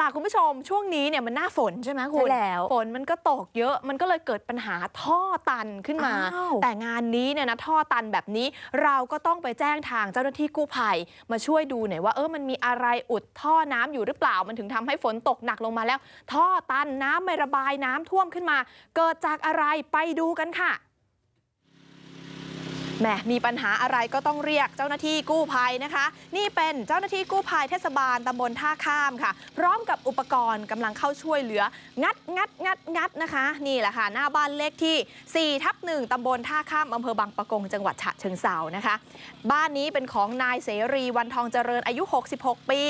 ล่ะคุณผู้ชมช่วงนี้เนี่ยมันหน้าฝนใช่ไหมคุณใช่แล้วฝนมันก็ตกเยอะมันก็เลยเกิดปัญหาท่อตันขึ้นมาอ้าวแต่งานนี้เนี่ยนะท่อตันแบบนี้เราก็ต้องไปแจ้งทางเจ้าหน้าที่กู้ภัย มาช่วยดูหน่อยว่าเออมันมีอะไรอุดท่อน้ำอยู่หรือเปล่ามันถึงทำให้ฝนตกหนักลงมาแล้ว ท่อตันน้ำไม่ระบายน้ำท่วมขึ้นมา เกิดจากอะไรไปดูกันค่ะ แหมมีปัญหาอะไรก็ต้องเรียกเจ้าหน้าที่กู้ภัยนะคะ นี่เป็นเจ้าหน้าที่กู้ภัยเทศบาลตำบลท่าข้ามค่ะ พร้อมกับอุปกรณ์กำลังเข้าช่วยเหลือ งัดงัดงัดงัดนะคะ นี่แหละค่ะ หน้าบ้านเลขที่4ทับ1ตำบลท่าข้ามอำเภอบางปะกง จังหวัดฉะเชิงเซานะคะ บ้านนี้เป็นของนายเสรีวันทองเจริญอายุ 66 ปี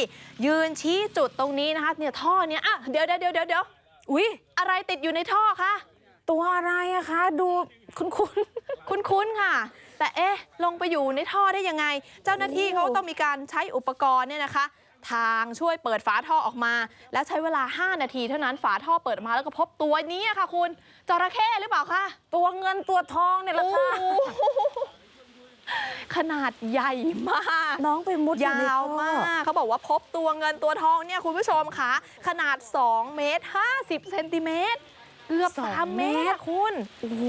ยืนชี้จุดตรงนี้นะคะเนี่ยท่อเนี้ยอะเดี๋ยวเดี๋ยวเดี๋ยวเดี๋ยวอุ๊ยอะไรติดอยู่ในท่อคะตัวอะไรอะคะ ดูคุ้นคุ้นๆค่ะ แต่เอ๊ะลงไปอยู่ในท่อได้ยังไง เจ้าหน้าที่โอ้เขาต้องมีการใช้อุปกรณ์เนี่ยนะคะ ทางช่วยเปิดฝาท่อออกมา แล้วใช้เวลา 5 นาทีเท่านั้นฝาท่อเปิดออกมาแล้วก็พบตัวนี้อะค่ะคุณจระเข้หรือเปล่าคะๆตัวเงินตัวทองเนี่ยแหละค่ะโอ้โหขนาดใหญ่มาก น้องไปมุดอยาในวท่อมาก เขาบอกว่าพบตัวเงินตัวทองเนี่ยคุณผู้ชมคะขนาด 2 เมตร 50 เซนติเมตร เกือบสอง3เมเมตตรรคุณโอ้โห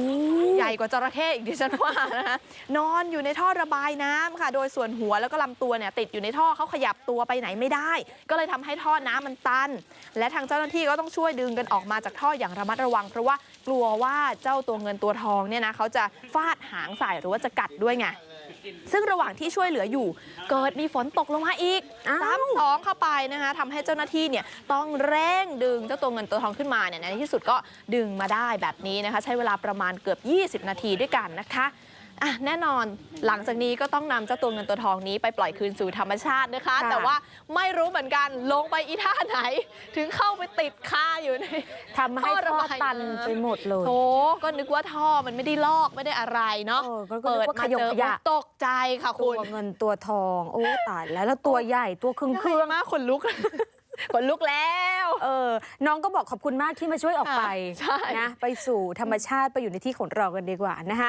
ใหญ่กว่าจระเข้อีกดิฉันว่านะคะนอนอยู่ในท่อระบายน้ำค่ะ โดยส่วนหัวแล้วก็ลำตัวเนี่ยติดอยู่ในท่อเขาขยับตัวไปไหนไม่ได้ ก็เลยทำให้ท่อน้ำมันตัน และทางเจ้าหน้าที่ก็ต้องช่วยดึงกันออกมาจากท่ออย่างระมัดระวัง เพราะว่ากลัวว่าเจ้าตัวเงินตัวทองเนี่ยนะเขาจะฟาดหางใส่หรือว่าจะกัดด้วยไง ซึ่งระหว่างที่ช่วยเหลืออยู่ เกิดมีฝนตกลงมาอีกอ้าวซ้ำสองเข้าไปนะคะทำให้เจ้าหน้าที่เนี่ยต้องเร่งดึงเจ้าตัวเงินตัวทองขึ้นมาเนี่ยในที่สุดก็ดึงมาได้แบบนี้นะคะ ใช้เวลาประมาณเกือบ 20 นาทีด้วยกันนะคะ อะแน่นอนหลังจากนี้ก็ต้องนำเจ้าตัวเงินตัวทองนี้ไปปล่อยคืนสู่ธรรมชาตินะคะ ค่ะ แต่ว่าไม่รู้เหมือนกันลงไปอีท่าไหน ถึงเข้าไปติดคาอยู่ใน ทำให้ท่อระท่อบายตันน้ำ ไปหมดเลยโถก็นึกว่าท่อมันไม่ได้ลอกไม่ได้อะไรเนาะเออก็ก็นึกว่าขยงเปิดมขยะเจอตกใจค่ะตัคุวณ เงินตัวทอง โอ้ตายแล้วแล้วตัวใหญ่ตัวครึ่งเครื่อง มากขนลุก ขนลุกแล้ว เออ น้องก็บอกขอบคุณมากที่มาช่วยออกไปใช่ นะ ไปสู่ธรรมชาติไปอยู่ในที่ของเรากันดีกว่านะคะ